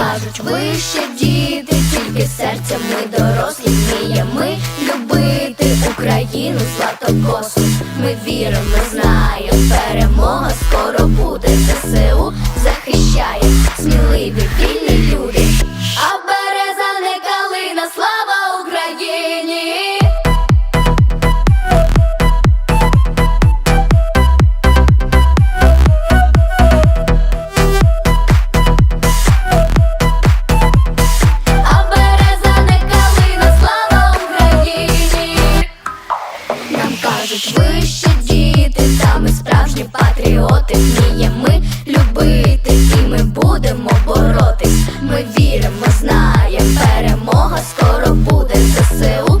кажуть, ви ще діти, тільки серця ми дорослі вміємо любити Україну златокосу. Ми віримо, знаємо, перемога скоро ви діти, та ми справжні патріоти, вміємо ми любити, і ми будемо боротись. Ми віримо, знаємо, перемога скоро буде. ЗСУ